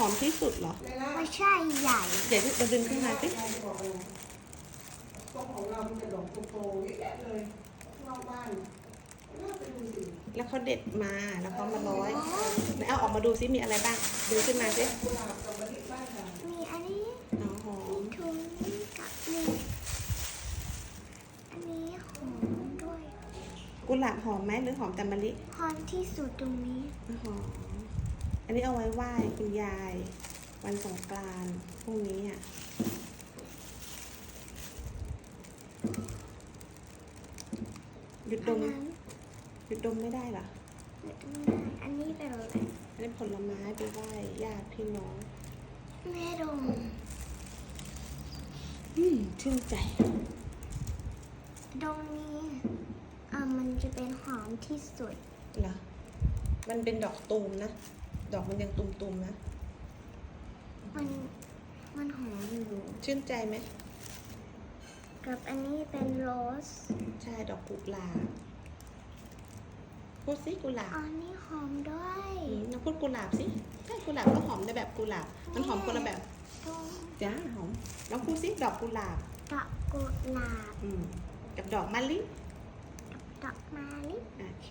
หอมที่สุดเหรอ ไม่ใช่ใหญ่ เดี๋ยวเราดึงขึ้นมาสิก็ของเรามันจะดอกโตๆเยอะแยะเลยนอกบ้านน่าไปดูสิแล้วเขาเด็ดมาแล้วเขามาร้อยไหนเอาออกมาดูซิมีอะไรบ้างดึงขึ้นมาสิกุหลาบกับมะลิบ้านเรามีอันนี้อ๋อหอมถุงนี้กับนี่อันนี้หอมด้วย กุหลาบหอมไหมหรือหอมแต่มะลิหอมที่สุดตรงนี้หอม อันนี้เอาไว้ไหว้คุณยาย วันสงกรานต์พรุ่งนี้อะหยุดดอันมนั้นหยุดดมไม่ได้เหรออันนี้เป็นอะไรอันนี้ผลไม้ไปไหว้ญาติพี่น้องแม่ดมอืมชื่นใจตรงนี้อ่ามันจะเป็นหอมที่สุด เหรอ มันเป็นดอกตูมนะ ดอกมันยังตุมๆนะ มัน มันหอมอยู่ ชื่นใจไหม กับอันนี้เป็นโรส ใช่ดอกกุหลาบพูดสิกุหลาบอันนี้หอมด้วยอืมน้องพูดกุหลาบสิใช่กุหลาบก็หอมในแบบกุหลาบ มันหอมคนละแบบตรงจ้าหอมน้องพูดสิดอกกุหลาบ ดอกกุหลาบ อืม กับดอกมะลิดอกมะลิ โอเค